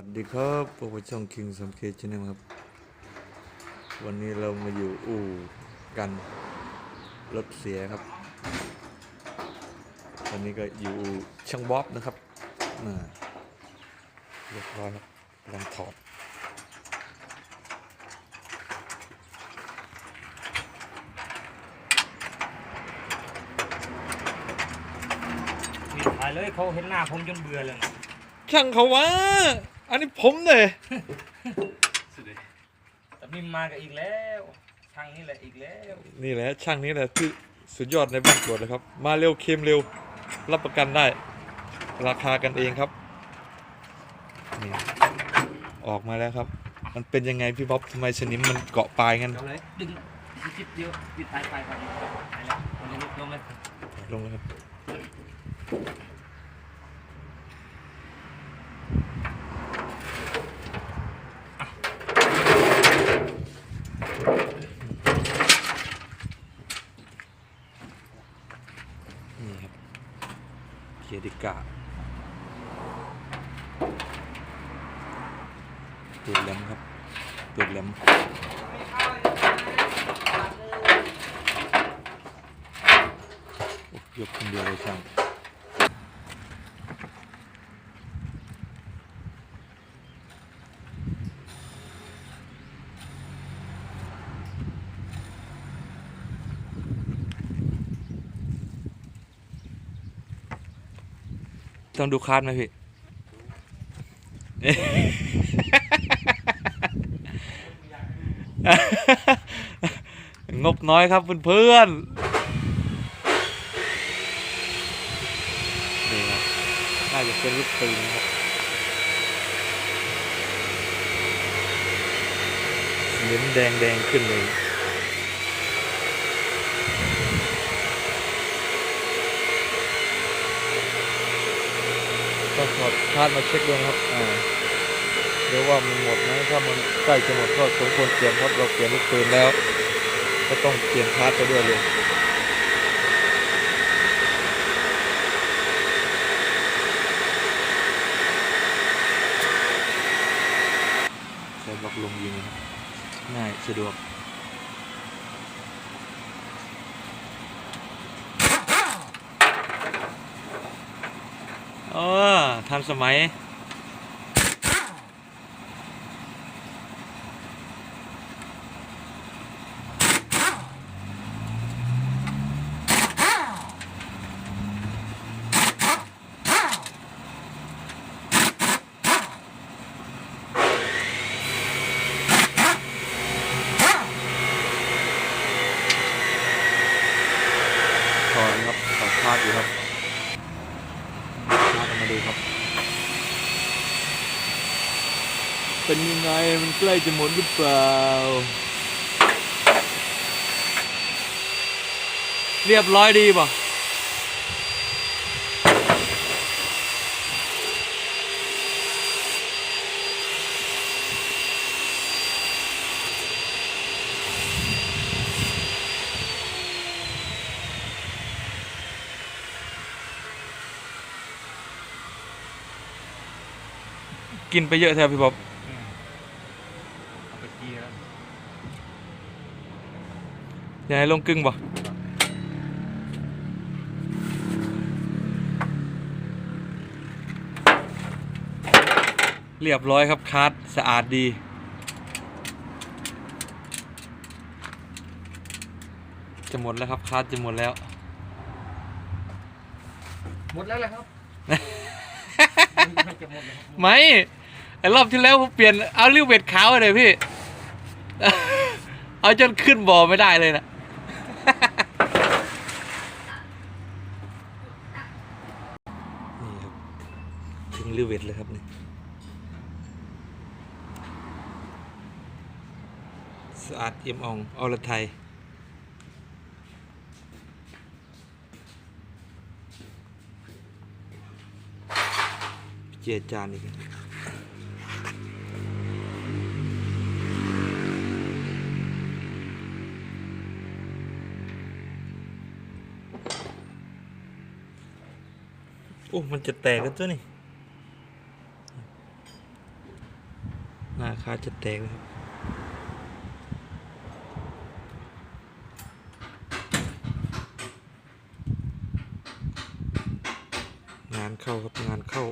วัสดีครับพวกช่องคิงสมเคชแนลครับ วันนี้เรามาอยู่อู่กันรถเสียครับ วันนี้ก็อยู่อู่ช่างบ๊อบนะครับน่าเรียบร้อยครับกำลังถอดนี่ถ่ายเลยเขาเห็นหน้าผมจนเบื่อเลยนะ ช่างเขาวะ อันนี้ผมเลยสุดเลยแต่มีมากันอีกแล้วช่างนี่แหละอีกแล้วนี่แหละช่างนี้แหละที่สุดยอดในบ้านกวดเลยครับ มาเร็วเค็มเร็ว รับประกันได้ ราคากันเองครับนี่ออกมาแล้วครับ มันเป็นยังไงพี่บ๊อบทำไมสนิมมันเกาะปลายงั้นเอาเลยดึงจิบเดียวปิดท้ายไปไปไปแล้วลงลงเลยลงเลยครับ เดิกะตัวแหลมครับตัวแหลมยกคนเดียวเลยช่าง ต้องดูคาดไหมพี่ งบน้อยครับเพื่อนๆนี่ครับน่าจะเป็นลูกปืนครับเน้นแดงแดงๆขึ้นเลย ต้องถอดคาดมาเช็คด้วยนะครับอ่าเดี๋ยวว่ามันหมดไหมถ้ามันใกล้จะหมดก็สมควรเปลี่ยนเพราะเราเปลี่ยนลูกปืนแล้ว ก็ต้องเปลี่ยนคาดไปด้วยเลยใช้บล็อกลงยิงนะครับง่ายสะดวก เออทั นสมัย ถอดครับถอดคาดอยู่ครับคาดมาดูครับ เป็นยังไง มันใกล้จะหมดหรือเปล่า เรียบร้อยดีป่ะกินไปเยอะแทบพี่บ๊อบ เอาไปกีแล้ว อยากให้ลงกึ่งป่ะเรียบร้อยครับคัดสะอาดดี จะหมดแล้วครับคัดจะหมดแล้ว หมดแล้วแหละครับมันจะหมดแล้วครับไม่ไอรอบที่แล้วผมเปลี่ยนเอาลิวเวทขาวเลยพี่ เอาจนขึ้นบ่อไม่ได้เลยนะ นี่ครับ ถึงลิเวทเลยครับนี่สะอาดเอี่ยมอ่องอรไทยเจียจานอีกโอ้ มันจะแตกกันตัวนี่ หน้า คาจะแตกครับงานเข้าครับงานเข้า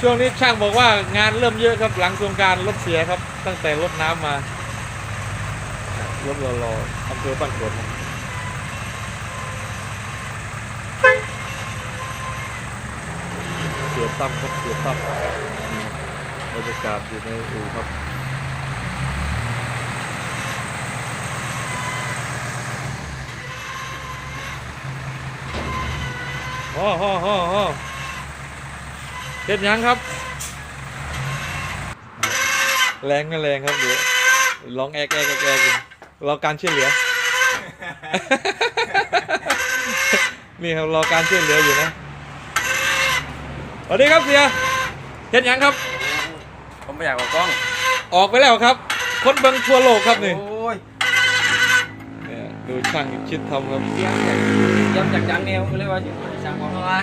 ช่วงนี้ช่างบอกว่างานเริ่มเยอะครับหลังสงการรถเสียครับ ตั้งแต่รถน้ำมารถรอรออำเภอบ้านกรวดเสียตั้มครับเสียตั้ม บรรยากาศอยู่ในอู่ครับฮ่อฮ่อฮ่อฮ่อเฮ็ดหยังครับ แรงก็แรงครับเดี๋ยวร้องแอกแอกแอกแอกอยู่รอการช่วยเหลือ นี่ครับรอการช่วยเหลืออยู่นะสวัสดีครับเสียเฮ็ดหยังครับ ผมไม่อยากออกกล้องออกไปแล้วครับ คนเบิงทั่วโลกครับนี่โอ้ยเนี่ยดูช่างชิดทำครับ เสียงจากเสียงจากจังแนวก็เลยว่าจะสั่งของมา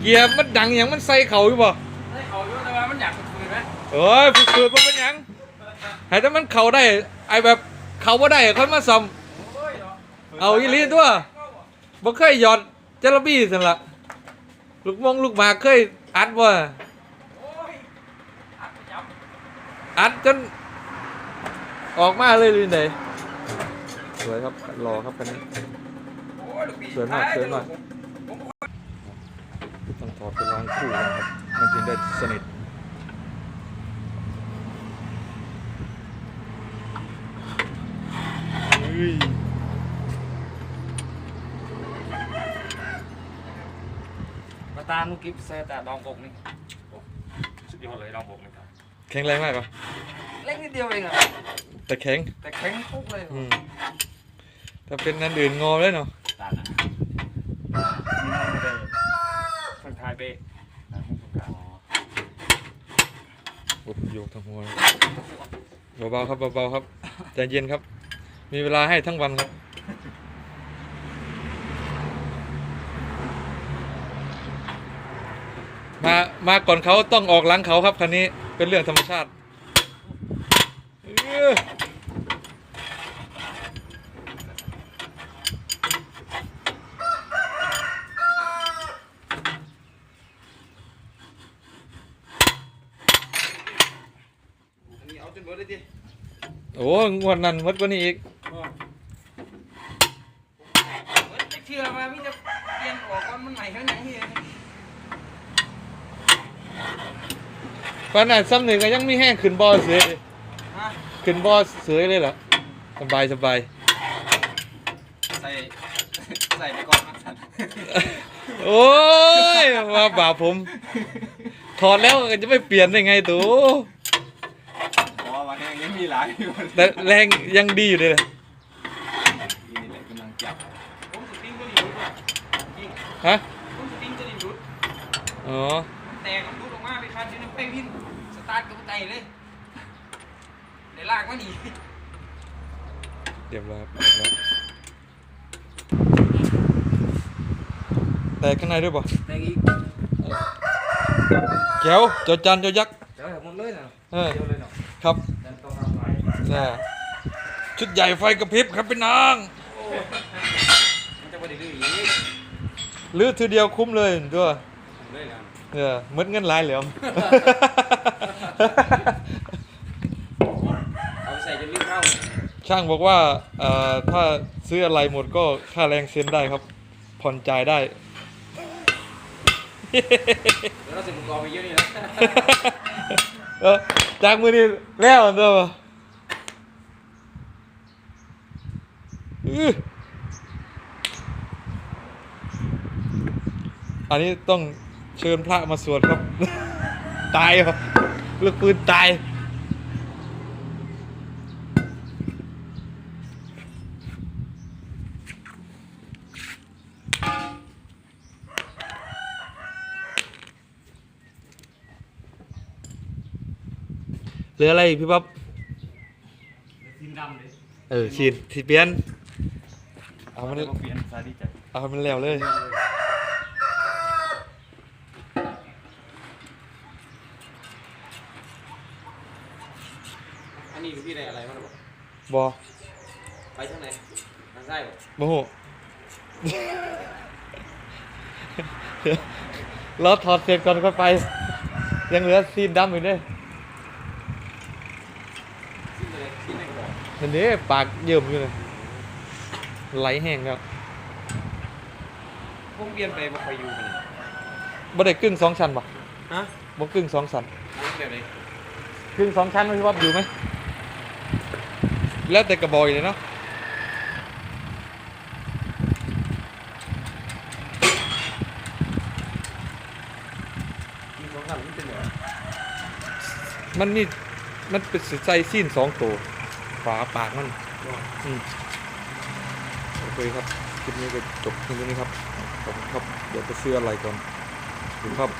เกียร์มันดังอย่างมันใส่เขาอยู่ป่ะให้เขาอยู่แต่ว่ามันอยากคุยไหมเอ้ยฝึกฝึกมันเป็นหยังให้แต่มันเขาได้ ไอแบบเขาบ่ได้ค่อยมาซ่อมโอ้ยเนาะเอาอีหลีตัวบ่เคยหยอดจระบี้สั่นละลูกมงลูกหมากเคยอัดบ่ โอ้ยอัดไปจับ อัดจนออกมาเลยเลยไหนสวยครับรอครับคันนี้สวยมากสวยมากต้องถอดไปล้างคู่กันครับมันจึงได้สนิทเฮ้ยมาตามลูกกิฟต์เซอร์แต่ดองกกนี่สุดยอดเลยดองกกนี่ครับ แข็งแรงมากเหรอเล็กนิดเดียวเองอะแต่แข็งแต่แข็งปุ๊กเลยอืมถ้าเป็นนันอื่นงอเลยเนาะตาลนะนี่ไม่ได้ฟังทายเบ้นะผมสงการโอ้โหโยกทั้งหัวเลยเบาๆครับเบาๆครับใจเย็นครับ มีเวลาให้ทั้งวันครับ มาก่อนเขาต้องออกหลังเขาครับคันนี้เป็นเรื่องธรรมชาติเอ้อโอ้งวดนั้นวัดกว่านี้อีกเชื่อมาพี่จะเปลี่ยนออกก่อนมันใหม่ข้างไหนเฮีย ปานนั้นซ้ำหนึ่งก็ยังมีแห้งขึ้นบอเสือเลยฮะขึ้นบอเสือเลยเหรอสบายสบายใส่ใส่ไปก่อนนะสันโอ้ยว่าบาปผมถอดแล้วจะไม่เปลี่ยนได้ไงตัวเพราะว่าวันนี้ยังมีหลายอยู่แต่แรงยังดีอยู่เลยแหละนี่แหละกำลังจับผมสปริงก็ดีรุดยิงฮะผมสปริงก็ดีรุดอ๋อแตกมันรุดออกมาไปคันที่น้ำเป้ง ใจเลยเดี๋ยวลากมาหนีเรียบร้อยครับเรียบร้อยแต่ข้างในด้วยป่ะแตกอีกแก้วจอจันจอยักษ์เดี๋ยวหมดเลยนะเออเดี๋ยวเลยเนาะครับเดี๋ยวต้องทำไปน่ะชุดใหญ่ไฟกระพริบครับพี่นางมันจะไปดื้อๆอีกลื้อทีเดียวคุ้มเลยด้วยเลยนะ เออหมดเงินหลายเหลว เอาไปใส่จนลิ้นเข้าช่างบอกว่าเอ่อถ้าซื้ออะไรหมดก็ค่าแรงเซ็นได้ครับ ผ่อนจ่ายได้ เดี๋ยวเราใส่หมุกกรอบไปเยอะนี่นะเออจากมือนี่แล้วเด้ออื้ออันนี้ต้องเชิญพระมาสวดครับ ตายเหรอ ลูกปืนตาย เหลืออะไรอีกพี่ป๊อปทีมดำเลยเออฉีดฉีดเปลี่ยน เอามัน เปลี่ยนซาดีใจ เอามันแล้วเลย นี้ลูกพี่ได้อะไรมาหรือเปล่าบอไปทางไหนทางซ้ายบ่โมโหรอถอดเสร็จก่อนค่อยไป ยังเหลือซีนดำอยู่เด้ขึ้นเลยขึ้นในกระบอกเห็นเด้ปากเยิ่มอยู่เลยไหลแห้งแล้ววงเวียนไปบ่ไปอยู่กันบ่ได้กึ่งสองชั้นปะฮะบ่กึ่งสองชั้นนั่งแบบไหน กึ่งสองชั้นไม่รู้ว่าอยู่ไหม แล้วแต่กระบอกเลยเนาะมีสองคันมันเป็นแบบมันนี่มันเป็นใส่ซีนสองตัวฝาปากมันอืมโอเคครับคลิปนี้ก็จบเพียงเท่านี้ครับขอบคุณครับเดี๋ยวไปซื้ออะไรก่อนขอบคุณครับ